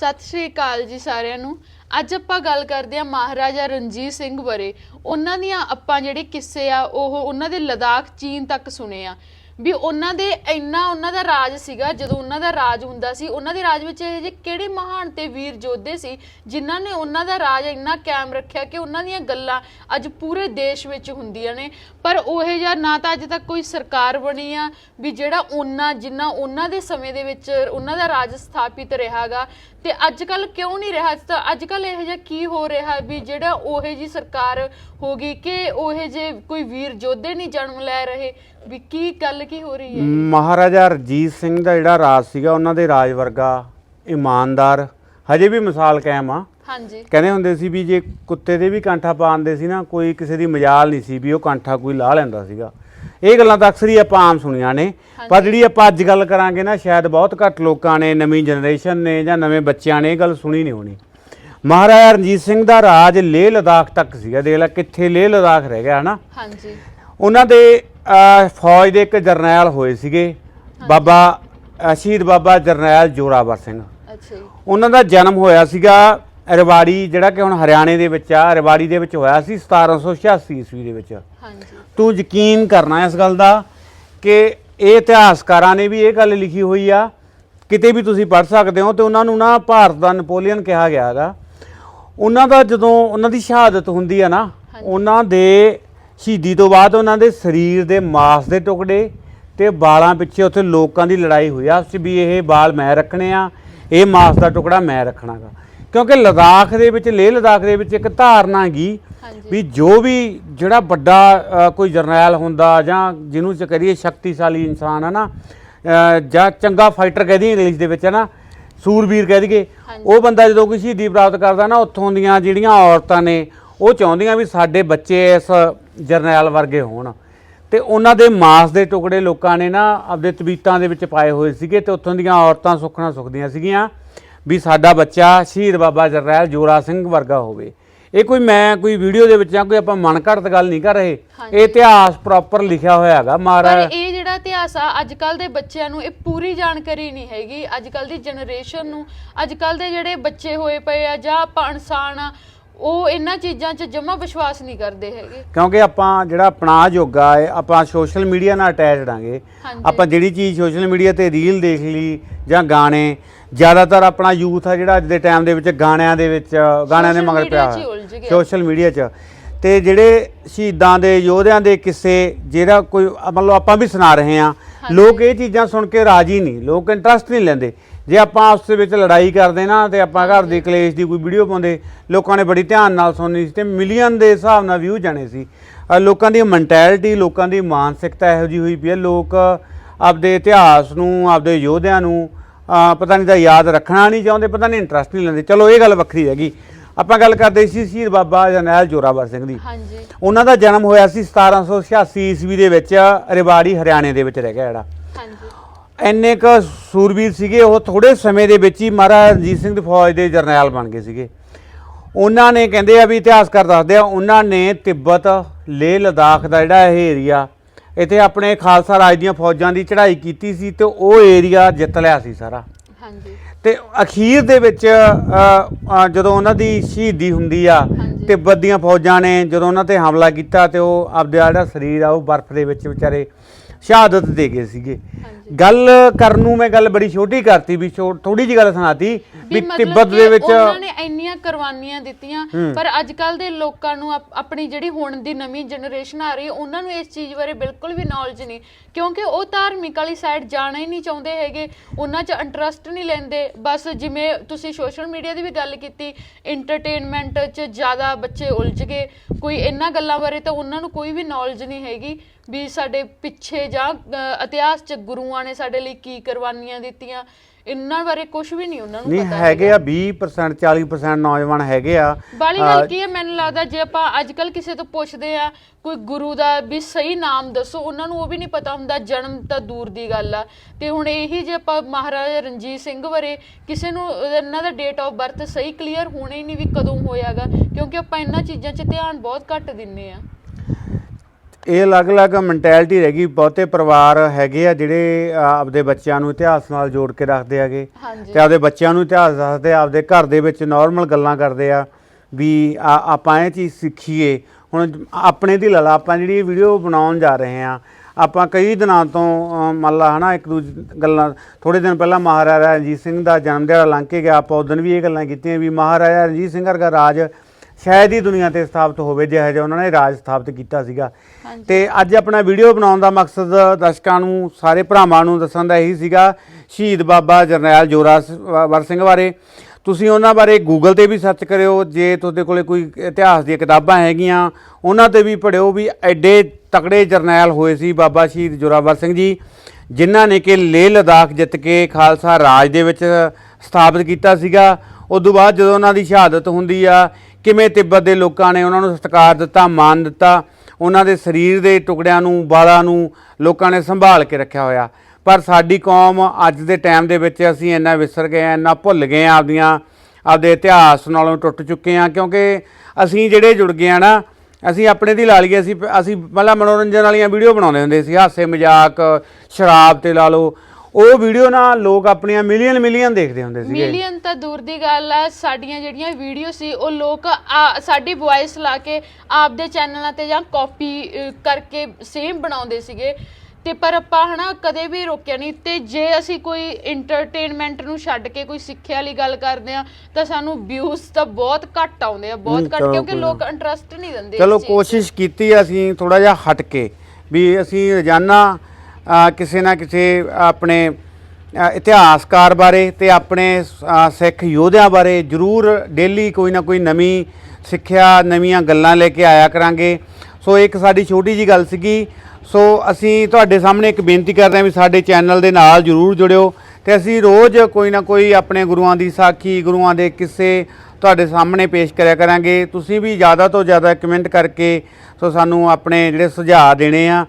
ਸਤਿ ਸ਼੍ਰੀ ਅਕਾਲ ਜੀ ਸਾਰਿਆਂ ਨੂੰ। ਅੱਜ ਆਪਾਂ ਗੱਲ ਕਰਦੇ ਹਾਂ ਮਹਾਰਾਜਾ ਰਣਜੀਤ ਸਿੰਘ ਬਾਰੇ। ਉਹਨਾਂ ਦੀਆਂ ਆਪਾਂ ਜਿਹੜੇ ਕਿੱਸੇ ਆ, ਉਹ ਉਹਨਾਂ ਦੇ ਲਦਾਖ, ਚੀਨ ਤੱਕ ਸੁਣੇ ਆ। ਵੀ ਉਹਨਾਂ ਦੇ ਇੰਨਾ ਉਹਨਾਂ ਦਾ ਰਾਜ ਸੀਗਾ, ਜਦੋਂ ਉਹਨਾਂ ਦਾ ਰਾਜ ਹੁੰਦਾ ਸੀ, ਉਹਨਾਂ ਦੇ ਰਾਜ ਵਿੱਚ ਇਹ ਜਿਹੇ ਕਿਹੜੇ ਮਹਾਨ ਤੇ ਵੀਰ ਯੋਧੇ ਸੀ, ਜਿਨ੍ਹਾਂ ਨੇ ਉਹਨਾਂ ਦਾ ਰਾਜ ਇੰਨਾ ਕਾਇਮ ਰੱਖਿਆ ਕਿ ਉਹਨਾਂ ਦੀਆਂ ਗੱਲਾਂ ਅੱਜ ਪੂਰੇ ਦੇਸ਼ ਵਿੱਚ ਹੁੰਦੀਆਂ ਨੇ। ਪਰ ਉਹ ਜਿਹਾ ਨਾ ਤਾਂ ਅੱਜ ਤੱਕ ਕੋਈ ਸਰਕਾਰ ਬਣੀ ਆ, ਵੀ ਜਿਹੜਾ ਉਹਨਾਂ, ਜਿੰਨਾ ਉਹਨਾਂ ਦੇ ਸਮੇਂ ਦੇ ਵਿੱਚ ਉਹਨਾਂ ਦਾ ਰਾਜ ਸਥਾਪਿਤ ਰਿਹਾਗਾ। ਤੇ ਅੱਜ ਕੱਲ ਕਿਉਂ ਨਹੀਂ ਰਿਹਾ? ਤਾਂ ਅੱਜ ਕੱਲ ਇਹੋ ਜਿਹਾ ਕੀ ਹੋ ਰਿਹਾ ਵੀ ਜਿਹੜਾ ਉਹੇ ਜੀ ਸਰਕਾਰ ਹੋ ਗਈ ਕਿ ਉਹੇ ਜੇ ਕੋਈ ਵੀਰ ਯੋਧੇ ਨਹੀਂ ਜਨਮ ਲੈ ਰਹੇ ਵੀ ਕੀ ਗੱਲ ਕੀ ਹੋ ਰਹੀ ਹੈ? ਮਹਾਰਾਜਾ ਰਜੀਤ ਸਿੰਘ ਦਾ ਜਿਹੜਾ ਰਾਜ ਸੀਗਾ ਉਹਨਾਂ ਦੇ ਰਾਜ ਵਰਗਾ ਇਮਾਨਦਾਰ ਹਜੇ ਵੀ ਮਿਸਾਲ ਕਾਇਮ ਆ। ਹਾਂਜੀ। ਕਹਿੰਦੇ ਹੁੰਦੇ ਸੀ ਵੀ ਜੇ ਕੁੱਤੇ ਦੇ ਵੀ ਕਾਂਠਾ ਪਾਉਂਦੇ ਸੀ ਨਾ ਕੋਈ ਕਿਸੇ ਦੀ ਮਜਾਲ ਨਹੀਂ ਸੀ ਵੀ ਉਹ ਕਾਂਠਾ ਕੋਈ ਲਾ ਲੈਂਦਾ ਸੀਗਾ। ਇਹ ਗੱਲਾਂ ਤਾਂ ਅਕਸਰ ਹੀ ਆਪਾਂ ਆਮ ਸੁਣੀਆਂ ਨੇ। ਪਰ ਜਿਹੜੀ ਆਪਾਂ ਅੱਜ ਗੱਲ ਕਰਾਂਗੇ ਨਾ ਸ਼ਾਇਦ ਬਹੁਤ ਘੱਟ ਲੋਕਾਂ ਨੇ ਨਵੀਂ ਜਨਰੇਸ਼ਨ ਨੇ ਜਾਂ ਨਵੇਂ ਬੱਚਿਆਂ ਨੇ ਇਹ ਗੱਲ ਸੁਣੀ ਨਹੀਂ ਹੋਣੀ। ਮਹਾਰਾਜਾ ਰਣਜੀਤ ਸਿੰਘ ਦਾ ਰਾਜ ਲੇਹ ਲਦਾਖ ਤੱਕ ਸੀਗਾ। ਦੇਖ ਲੈ ਕਿੱਥੇ ਲੇਹ ਲਦਾਖ ਰਹਿ ਗਿਆ ਹਨਾ? ਹਾਂਜੀ। ਉਹਨਾਂ ਦੇ ਫੌਜ ਦੇ ਇੱਕ ਜਰਨੈਲ ਹੋਏ ਸੀਗੇ। ਬਾਬਾ ਅਹ, ਸ਼ਹੀਦ ਬਾਬਾ ਜਰਨੈਲ ਜੋਰਾਵਰ ਸਿੰਘ। ਅੱਛਾ ਜੀ। ਉਹਨਾਂ ਦਾ ਜਨਮ ਹੋਇਆ ਸੀਗਾ ਰਵਾੜੀ ਜਿਹੜਾ ਕਿ ਹੁਣ ਹਰਿਆਣੇ ਦੇ ਵਿੱਚ ਆ ਰਵਾੜੀ ਦੇ ਵਿੱਚ ਹੋਇਆ ਸੀ 1786 ਈਸਵੀ ਦੇ ਵਿੱਚ। ਹਾਂਜੀ। ਤੂੰ ਯਕੀਨ ਕਰਨਾ ਇਸ ਗੱਲ ਦਾ ਕਿ ਇਹ ਇਤਿਹਾਸਕਾਰਾਂ ਨੇ ਵੀ ਇਹ ਗੱਲ ਲਿਖੀ ਹੋਈ ਆ। ਕਿਤੇ ਵੀ ਤੁਸੀਂ ਪੜ੍ਹ ਸਕਦੇ ਹੋ ਤੇ ਉਹਨਾਂ ਨੂੰ ਨਾ ਭਾਰਤ ਦਾ ਨੈਪੋਲੀਅਨ ਕਿਹਾ ਗਿਆ ਹੈਗਾ। ਉਹਨਾਂ ਦਾ ਜਦੋਂ ਉਹਨਾਂ ਦੀ ਸ਼ਹਾਦਤ ਹੁੰਦੀ ਆ ਨਾ ਉਹਨਾਂ ਦੇ ਸ਼ਹੀਦੀ ਤੋਂ ਬਾਅਦ ਉਹਨਾਂ ਦੇ ਸਰੀਰ ਦੇ ਮਾਸ ਦੇ ਟੁਕੜੇ ਤੇ ਵਾਲਾਂ ਪਿੱਛੇ ਉੱਥੇ ਲੋਕਾਂ ਦੀ ਲੜਾਈ ਹੋਈ ਆ। ਉਸ ਵੀ ਇਹ ਵਾਲ ਮੈਂ ਰੱਖਣੇ ਆ ਇਹ ਮਾਸ ਦਾ ਟੁਕੜਾ ਮੈਂ ਰੱਖਣਾਗਾ। ਕਿਉਂਕਿ ਲਦਾਖ ਦੇ ਵਿੱਚ ਲੇਹ ਲਦਾਖ ਦੇ ਵਿੱਚ ਇੱਕ ਧਾਰਨਾ ਹਾਂਜੀ। ਵੀ ਜੋ ਵੀ ਜਿਹੜਾ ਵੱਡਾ ਕੋਈ ਜਰਨੈਲ ਹੁੰਦਾ ਜਾਂ ਜਿਹਨੂੰ ਚ ਕਰੀਏ ਸ਼ਕਤੀਸ਼ਾਲੀ ਇਨਸਾਨ ਹੈ ਨਾ ਜਾਂ ਚੰਗਾ ਫਾਈਟਰ ਕਹਿ ਦਈਏ ਇੰਗਲਿਸ਼ ਦੇ ਵਿੱਚ ਹੈ ਨਾ ਸੂਰਬੀਰ ਕਹਿ ਦਈਏ ਉਹ ਬੰਦਾ ਜਦੋਂ ਕੋਈ ਸ਼ਹੀਦੀ ਪ੍ਰਾਪਤ ਕਰਦਾ ਨਾ ਉੱਥੋਂ ਦੀਆਂ ਜਿਹੜੀਆਂ ਔਰਤਾਂ ਨੇ ਉਹ ਚਾਹੁੰਦੀਆਂ ਵੀ ਸਾਡੇ ਬੱਚੇ ਇਸ ਜਰਨੈਲ ਵਰਗੇ ਹੋਣ। ਤੇ ਉਹਨਾਂ ਦੇ ਮਾਸ ਦੇ ਟੁਕੜੇ ਲੋਕਾਂ ਨੇ ਨਾ ਆਪਦੇ ਤਬੀਤਾਂ ਦੇ ਵਿੱਚ ਪਾਏ ਹੋਏ ਸੀਗੇ ਤੇ ਉੱਥੋਂ ਦੀਆਂ ਔਰਤਾਂ ਸੁੱਖਣਾ ਸੁਖਦੀਆਂ ਸੀਗੀਆਂ ਵੀ ਸਾਡਾ ਬੱਚਾ ਸ਼ਹੀਦ ਬਾਬਾ ਜਰਨੈਲ ਜੋਰਾ ਸਿੰਘ ਵਰਗਾ ਹੋਵੇ। ਇਹ ਕੋਈ ਮੈਂ ਕੋਈ ਵੀਡੀਓ ਦੇ ਵਿੱਚ ਜਾਂ ਕੋਈ ਆਪਾਂ ਮਨ ਘੜਤ ਗੱਲ ਨਹੀਂ ਕਰ ਰਹੇ। ਇਹ ਇਤਿਹਾਸ ਪ੍ਰੋਪਰ ਲਿਖਿਆ ਹੋਇਆ ਹੈਗਾ ਪਰ ਮਹਾਰਾਜ ਇਹ ਜਿਹੜਾ ਇਤਿਹਾਸ ਆ ਅੱਜ ਕੱਲ ਦੇ ਬੱਚਿਆਂ ਨੂੰ ਇਹ ਪੂਰੀ ਜਾਣਕਾਰੀ ਨਹੀਂ ਹੈਗੀ। ਅੱਜ ਕੱਲ ਦੀ ਜਨਰੇਸ਼ਨ ਨੂੰ ਅੱਜ ਕੱਲ ਦੇ ਜਿਹੜੇ ਬੱਚੇ ਹੋਏ ਪਏ ਆ ਜਾਂ ਆਪਾਂ ਇਨਸਾਨ ਆ ਉਹ ਇਹਨਾਂ ਚੀਜ਼ਾਂ 'ਚ ਜਮਾ ਵਿਸ਼ਵਾਸ ਨਹੀਂ ਕਰਦੇ ਹੈਗੇ। ਕਿਉਂਕਿ ਆਪਾਂ ਜਿਹੜਾ ਆਪਣਾ ਯੋਗਾ ਹੈ ਆਪਾਂ ਸੋਸ਼ਲ ਮੀਡੀਆ ਨਾਲ ਅਟੈਚਡ ਆਂਗੇ। ਹਾਂਜੀ। ਆਪਾਂ ਜਿਹੜੀ ਚੀਜ਼ ਸੋਸ਼ਲ ਮੀਡੀਆ ਤੇ ਰੀਲ ਦੇਖ ਲਈ ਜਾਂ ਗਾਣੇ ਜ਼ਿਆਦਾਤਰ ਆਪਣਾ ਯੂਥ ਆ ਜਿਹੜਾ ਅੱਜ ਦੇ ਟਾਈਮ ਦੇ ਵਿੱਚ ਗਾਣਿਆਂ ਦੇ ਵਿੱਚ ਗਾਣਿਆਂ ਦੇ Social ਮਗਰ media ਪਿਆ 'ਚ ਹੀ ਉਲਝ ਗਿਆ। ਸੋਸ਼ਲ ਮੀਡੀਆ 'ਚ। ਤੇ ਜਿਹੜੇ ਸ਼ਹੀਦਾਂ ਦੇ ਯੋਧਿਆਂ ਦੇ ਕਿੱਸੇ ਜਿਹੜਾ ਕੋਈ ਮਤਲਬ ਆਪਾਂ ਵੀ ਸੁਣਾ ਰਹੇ ਆ ਲੋਕ ਇਹ ਚੀਜ਼ਾਂ ਸੁਣ ਕੇ ਰਾਜੀ ਨਹੀਂ ਲੋਕ ਇੰਟਰਸਟ ਨਹੀਂ ਲੈਂਦੇ। ਜੇ ਆਪਾਂ ਆਪਸ ਵਿੱਚ ਲੜਾਈ ਕਰਦੇ ਨਾ ਤੇ ਆਪਾਂ ਘਰ ਦੇ ਕਲੇਸ਼ ਦੀ ਕੋਈ ਵੀਡੀਓ ਪਾਉਂਦੇ ਲੋਕਾਂ ਨੇ ਬੜੀ ਧਿਆਨ ਨਾਲ ਸੁਣਨੀ ਸੀ ਤੇ ਮਿਲੀਅਨ ਦੇ ਹਿਸਾਬ ਨਾਲ ਵਿਊ ਜਾਣੇ ਸੀ। ਲੋਕਾਂ ਦੀ ਮੈਂਟੈਲਿਟੀ ਲੋਕਾਂ ਦੀ ਮਾਨਸਿਕਤਾ ਇਹੋ ਜਿਹੀ ਹੋਈ ਪਈ ਹੈ। ਲੋਕ ਆਪਦੇ ਇਤਿਹਾਸ ਨੂੰ ਆਪਦੇ ਯੋਧਿਆਂ ਨੂੰ ਪਤਾ ਨਹੀਂ ਤਾਂ ਯਾਦ ਰੱਖਣਾ ਨਹੀਂ ਚਾਹੁੰਦੇ ਪਤਾ ਨਹੀਂ ਇੰਟਰਸਟ ਨਹੀਂ ਲੈਂਦੇ। ਚਲੋ ਇਹ ਗੱਲ ਵੱਖਰੀ ਹੈਗੀ ਆਪਾਂ ਗੱਲ ਕਰਦੇ ਸੀ ਸ਼ਹੀਦ ਬਾਬਾ ਜਰਨੈਲ ਜੋਰਾਵਰ ਸਿੰਘ ਦੀ। ਹਾਂਜੀ। ਉਹਨਾਂ ਦਾ ਜਨਮ ਹੋਇਆ ਸੀ 1786 ਈਸਵੀ ਦੇ ਵਿੱਚ ਰਿਵਾੜੀ ਹਰਿਆਣੇ ਦੇ ਵਿੱਚ ਰਹਿ ਗਿਆ ਜਿਹੜਾ। ਹਾਂਜੀ। ਇੰਨੇ ਕ ਸੂਰਬੀਰ ਸੀਗੇ ਉਹ ਥੋੜੇ ਸਮੇਂ ਦੇ ਵਿੱਚ ਹੀ ਮਹਾਰਾਜਾ ਰਣਜੀਤ ਸਿੰਘ ਦੀ ਫੌਜ ਦੇ ਜਰਨੈਲ ਬਣ ਗਏ ਸੀਗੇ ਉਹਨਾਂ ਨੇ ਕਹਿੰਦੇ ਆ ਵੀ ਇਤਿਹਾਸਕਾਰ ਦੱਸਦੇ ਆ ਉਹਨਾਂ ਨੇ ਤਿੱਬਤ ਲੇਹ ਲਦਾਖ ਦਾ ਜਿਹੜਾ ਇਹ ਏਰੀਆ ਇੱਥੇ ਆਪਣੇ ਖਾਲਸਾ ਰਾਜ ਦੀਆਂ ਫੌਜਾਂ ਦੀ ਚੜ੍ਹਾਈ ਕੀਤੀ ਸੀ ਤੇ ਉਹ ਏਰੀਆ ਜਿੱਤ ਲਿਆ ਸੀ ਸਾਰਾ ਹਾਂਜੀ ਤੇ ਅਖੀਰ ਦੇ ਵਿੱਚ ਜਦੋਂ ਉਹਨਾਂ ਦੀ ਸ਼ਹੀਦੀ ਹੁੰਦੀ ਆ। ਤਿੱਬਤ ਦੀਆਂ ਫੌਜਾਂ ਨੇ ਜਦੋਂ ਉਹਨਾਂ ਤੇ ਹਮਲਾ ਕੀਤਾ ਤੇ ਉਹ ਆਪਦਾ ਜਿਹੜਾ ਸਰੀਰ ਆ ਉਹ ਬਰਫ਼ ਦੇ ਵਿੱਚ ਵਿਚਾਰੇ ਸ਼ਹਾਦਤ ਦੇ ਗਏ ਸੀਗੇ। ਗੱਲ ਕਰਨ ਨੂੰ ਮੈਂ ਗੱਲ ਬੜੀ ਛੋਟੀ ਕਰਤੀ ਵੀ ਥੋੜੀ ਜੀ ਗੱਲ ਸੁਣਾਤੀ ਵੀ ਤਿੱਬਤ ਦੇ ਵਿੱਚ ਉਹਨਾਂ ਨੇ ਇੰਨੀਆਂ ਕੁਰਬਾਨੀਆਂ ਦਿੱਤੀਆਂ ਪਰ ਅੱਜ ਕੱਲ ਦੇ ਲੋਕਾਂ ਨੂੰ ਆਪ- ਆਪਣੀ ਜਿਹੜੀ ਹੁਣ ਦੀ ਨਵੀਂ ਜਨਰੇਸ਼ਨ ਆ ਰਹੀ ਉਹਨਾਂ ਨੂੰ ਇਸ ਚੀਜ਼ ਬਾਰੇ ਬਿਲਕੁਲ ਵੀ ਨੌਲੇਜ ਨਹੀਂ। ਕਿਉਂਕਿ ਉਹ ਧਾਰਮਿਕ ਵਾਲੀ ਸਾਈਡ ਜਾਣਾ ਹੀ ਨਹੀਂ ਚਾਹੁੰਦੇ ਹੈਗੇ ਉਹਨਾਂ 'ਚ ਇੰਟਰਸਟ ਨਹੀਂ ਲੈਂਦੇ। ਬਸ ਜਿਵੇਂ ਤੁਸੀਂ ਸੋਸ਼ਲ ਮੀਡੀਆ ਦੀ ਵੀ ਗੱਲ ਕੀਤੀ ਐਂਟਰਟੇਨਮੈਂਟ 'ਚ ਜ਼ਿਆਦਾ ਬੱਚੇ ਉਲਝ ਗਏ। ਕੋਈ ਇਹਨਾਂ ਗੱਲਾਂ ਬਾਰੇ ਤਾਂ ਉਹਨਾਂ ਨੂੰ ਕੋਈ ਵੀ ਨੌਲੇਜ ਨਹੀਂ ਹੈਗੀ ਵੀ ਸਾਡੇ ਪਿੱਛੇ ਜਾਂ ਇਤਿਹਾਸ 'ਚ ਗੁਰੂਆਂ ਨੇ ਸਾਡੇ ਲਈ ਕੀ ਕੁਰਬਾਨੀਆਂ ਦਿੱਤੀਆਂ ਇਹਨਾਂ ਬਾਰੇ ਕੁਝ ਵੀ ਨਹੀਂ ਉਹਨਾਂ ਨੂੰ ਨਹੀਂ ਪਤਾ ਹੈਗੇ ਆ 20% 40% ਨੌਜਵਾਨ ਹੈਗੇ ਆ। ਬਾਲੀ ਗੱਲ ਕੀ ਹੈ ਮੈਨੂੰ ਲੱਗਦਾ ਜੇ ਆਪਾਂ ਅੱਜ ਕੱਲ ਕਿਸੇ ਤੋਂ ਪੁੱਛਦੇ ਆ ਕੋਈ ਗੁਰੂ ਦਾ ਵੀ ਸਹੀ ਨਾਮ ਦੱਸੋ ਉਹਨਾਂ ਨੂੰ ਉਹ ਵੀ ਨਹੀਂ ਪਤਾ ਹੁੰਦਾ ਜਨਮ ਤਾਂ ਦੂਰ ਦੀ ਗੱਲ ਆ। ਤੇ ਹੁਣ ਇਹੀ ਜੇ ਆਪਾਂ ਮਹਾਰਾਜਾ ਰਣਜੀਤ ਸਿੰਘ ਬਾਰੇ ਕਿਸੇ ਨੂੰ ਇਹਨਾਂ ਦਾ ਡੇਟ ਆਫ ਬਰਥ ਸਹੀ ਕਲੀਅਰ ਹੋਣਾ ਹੀ ਨਹੀਂ ਵੀ ਕਦੋਂ ਹੋਇਆਗਾ ਕਿਉਂਕਿ ਆਪਾਂ ਇਹਨਾਂ ਚੀਜ਼ਾਂ 'ਚ ਧਿਆਨ ਬਹੁਤ ਘੱਟ ਦਿੰਨੇ ਆ। ਇਹ ਅਲੱਗ-ਅਲੱਗ ਮੈਂਟੈਲਿਟੀ ਰਹਿ ਗਈ। ਬਹੁਤੇ ਪਰਿਵਾਰ ਹੈਗੇ ਆ ਜਿਹੜੇ ਅ, ਆਪਦੇ ਬੱਚਿਆਂ ਨੂੰ ਇਤਿਹਾਸ ਨਾਲ ਜੋੜ ਕੇ ਰੱਖਦੇ ਹੈਗੇ। ਹਾਂਜੀ। ਤੇ ਆਪਦੇ ਬੱਚਿਆਂ ਨੂੰ ਇਤਿਹਾਸ ਦੱਸਦੇ ਆ, ਆਪਦੇ ਘਰ ਦੇ ਵਿੱਚ ਨਾਰਮਲ ਗੱਲਾਂ ਕਰਦੇ ਆ ਵੀ ਆ- ਆਪਾਂ ਇਹ ਚੀਜ਼ ਸਿੱਖੀਏ। ਹੁਣ ਆਪਣੇ ਦੀ ਲਲਾ ਆਪਾਂ ਜਿਹੜੀ ਵੀਡੀਓ ਬਣਾਉਣ ਜਾ ਰਹੇ ਆ ਆਪਾਂ ਕਈ ਦਿਨਾਂ ਤੋਂ ਅ, ਮੰਨ ਲਾ ਹਨਾ ਇੱਕ ਦੂਜੇ ਗੱਲਾਂ ਥੋੜੇ ਦਿਨ ਪਹਿਲਾਂ ਮਹਾਰਾਜਾ ਰਣਜੀਤ ਸਿੰਘ ਦਾ ਜਨਮ ਦਿਹਾੜਾ ਲੰਘ ਕੇ ਗਿਆ। ਆਪਾਂ ਉਦੋਂ ਵੀ ਇਹ ਗੱਲਾਂ ਕੀਤੀਆਂ ਵੀ ਮਹਾਰਾਜਾ ਰਣਜੀਤ ਸਿੰਘ ਵਰਗਾ ਰਾਜ ਸ਼ਾਇਦ ਹੀ ਦੁਨੀਆ ਤੇ ਸਥਾਪਿਤ ਹੋਵੇ ਜਿਹੋ ਜਿਹਾ ਉਹਨਾਂ ਨੇ ਰਾਜ ਸਥਾਪਿਤ ਕੀਤਾ ਸੀਗਾ। ਤੇ ਅੱਜ ਆਪਣਾ ਵੀਡੀਓ ਬਣਾਉਣ ਦਾ ਮਕਸਦ ਦਰਸ਼ਕਾਂ ਨੂੰ ਸਾਰੇ ਭਰਾਵਾਂ ਨੂੰ ਦੱਸਣ ਦਾ ਇਹੀ ਸੀਗਾ ਸ਼ਹੀਦ ਬਾਬਾ ਜਰਨੈਲ ਜੋਰਾ ਵਰ ਸਿੰਘ ਬਾਰੇ। ਤੁਸੀਂ ਉਹਨਾਂ ਬਾਰੇ ਗੂਗਲ ਤੇ ਵੀ ਸਰਚ ਕਰਿਓ ਜੇ ਤੁਹਾਡੇ ਕੋਲੇ ਕੋਈ ਇਤਿਹਾਸ ਦੀਆਂ ਕਿਤਾਬਾਂ ਹੈਗੀਆਂ ਉਹਨਾਂ ਤੇ ਵੀ ਪੜਿਓ ਵੀ ਐਡੇ ਤਕੜੇ ਜਰਨੈਲ ਹੋਏ ਸੀ ਬਾਬਾ ਸ਼ਹੀਦ ਜੋਰਾਵਰ ਸਿੰਘ ਜੀ ਜਿਨ੍ਹਾਂ ਨੇ ਕਿ ਲੇਹ ਲਦਾਖ ਜਿੱਤ ਕੇ ਖਾਲਸਾ ਰਾਜ ਦੇ ਵਿੱਚ ਸਥਾਪਿਤ ਕੀਤਾ ਸੀਗਾ। ਉਸ ਤੋਂ ਬਾਅਦ ਜਦੋਂ ਉਹਨਾਂ ਦੀ ਸ਼ਹਾਦਤ ਹੁੰਦੀ ਆ ਕਿਵੇਂ ਤਿੱਬਤ ਦੇ ਲੋਕਾਂ ਨੇ ਉਹਨਾਂ ਨੂੰ ਸਤਿਕਾਰ ਦਿੱਤਾ ਮਾਨ ਦਿੱਤਾ, ਉਹਨਾਂ ਦੇ ਸਰੀਰ ਦੇ ਟੁਕੜਿਆਂ ਨੂੰ ਬਾਲਾਂ ਨੂੰ ਲੋਕਾਂ ਨੇ ਸੰਭਾਲ ਕੇ ਰੱਖਿਆ ਹੋਇਆ। ਪਰ ਸਾਡੀ ਕੌਮ ਅੱਜ ਦੇ ਟਾਈਮ ਦੇ ਵਿੱਚ ਅਸੀਂ ਇੰਨਾ ਵਿਸਰ ਗਏ ਆ ਇੰਨਾ ਭੁੱਲ ਗਏ ਆ ਆਪਦੀਆਂ, ਆਪਦੇ ਇਤਿਹਾਸ ਨਾਲੋਂ ਟੁੱਟ ਚੁੱਕੇ ਆ ਕਿਉਂਕਿ ਅਸੀਂ ਜਿਹੜੇ ਜੁੜ ਗਏ ਆ ਨਾ, ਅਸੀਂ ਆਪਣੇ ਦੀ ਲਾ ਲਈਏ, ਅਸੀਂ ਅਸੀਂ ਪਹਿਲਾਂ ਮਨੋਰੰਜਨ ਵਾਲੀਆਂ ਵੀਡੀਓ ਬਣਾਉਂਦੇ ਹੁੰਦੇ ਸੀ, ਹਾਸੇ ਮਜ਼ਾਕ, ਸ਼ਰਾਬ ਤੇ ਲਾ ਲਓ ਉਹ ਵੀਡੀਓ ਨਾ ਲੋਕ ਆਪਣੀਆਂ ਮਿਲੀਅਨ ਮਿਲੀਅਨ ਦੇਖਦੇ ਹੁੰਦੇ ਸੀਗੇ। ਮਿਲੀਅਨ ਤਾਂ ਦੂਰ ਦੀ ਗੱਲ ਆ ਸਾਡੀਆਂ ਜਿਹੜੀਆਂ ਵੀਡੀਓ ਸੀ ਉਹ ਲੋਕ ਆ- ਸਾਡੀ ਵੌਇਸ ਲਾ ਕੇ ਆਪਦੇ ਚੈਨਲਾਂ ਤੇ ਜਾਂ ਕਾਪੀ ਕਰਕੇ ਸੇਮ ਬਣਾਉਂਦੇ ਸੀਗੇ। ਤੇ ਪਰ ਆਪਾਂ ਹਨਾ ਕਦੇ ਵੀ ਰੋਕਿਆ ਨਹੀਂ। ਤੇ ਜੇ ਅਸੀਂ ਕੋਈ ਐਂਟਰਟੇਨਮੈਂਟ ਨੂੰ ਛੱਡ ਕੇ ਕੋਈ ਸਿੱਖਿਆ ਵਾਲੀ ਗੱਲ ਕਰਦੇ ਆ ਤਾਂ ਸਾਨੂੰ ਵਿਊਜ਼ ਤਾਂ ਬਹੁਤ ਘੱਟ ਆਉਂਦੇ ਆ ਬਹੁਤ ਘੱਟ ਚਲੋ ਕਿਉਂਕਿ ਕੋਈ ਲੋਕ ਇੰਟਰਸਟ ਨਹੀਂ ਦਿੰਦੇ ਚਲੋ ਇਸ ਚੀਜ਼ 'ਚ। ਕੋਸ਼ਿਸ਼ ਕੀਤੀ ਅਸੀਂ ਥੋੜਾ ਜਿਹਾ ਹਟ ਕੇ ਵੀ ਅਸੀਂ ਰੋਜ਼ਾਨਾ ਕਿਸੇ ਨਾ ਕਿਸੇ ਆਪਣੇ ਇਤਿਹਾਸਕਾਰ ਬਾਰੇ ਤੇ ਆਪਣੇ ਸਿੱਖ ਯੋਧਿਆਂ ਬਾਰੇ ਜ਼ਰੂਰ ਡੇਲੀ ਕੋਈ ਨਾ ਕੋਈ ਨਵੀਂ ਸਿੱਖਿਆ, ਨਵੀਆਂ ਗੱਲਾਂ ਲੈ ਕੇ ਆਇਆ ਕਰਾਂਗੇ। ਸੋ ਇੱਕ ਸਾਡੀ ਛੋਟੀ ਜੀ ਗੱਲ ਸੀਗੀ। ਸੋ ਅਸੀਂ ਤੁਹਾਡੇ ਸਾਹਮਣੇ ਇੱਕ ਬੇਨਤੀ ਕਰਦੇ ਹਾਂ ਵੀ ਸਾਡੇ ਚੈਨਲ ਦੇ ਨਾਲ ਜ਼ਰੂਰ ਜੁੜਿਓ ਤੇ ਅਸੀਂ ਰੋਜ਼ ਕੋਈ ਨਾ ਕੋਈ ਆਪਣੇ ਗੁਰੂਆਂ ਦੀ ਸਾਖੀ, ਗੁਰੂਆਂ ਦੇ ਕਿੱਸੇ ਤੁਹਾਡੇ ਸਾਹਮਣੇ ਪੇਸ਼ ਕਰਿਆ ਕਰਾਂਗੇ। ਤੁਸੀਂ ਵੀ ਜ਼ਿਆਦਾ ਤੋਂ ਜ਼ਿਆਦਾ ਕਮੈਂਟ ਕਰਕੇ ਸੋ ਸਾਨੂੰ ਆਪਣੇ ਜਿਹੜੇ ਸੁਝਾਅ ਦੇਣੇ ਆ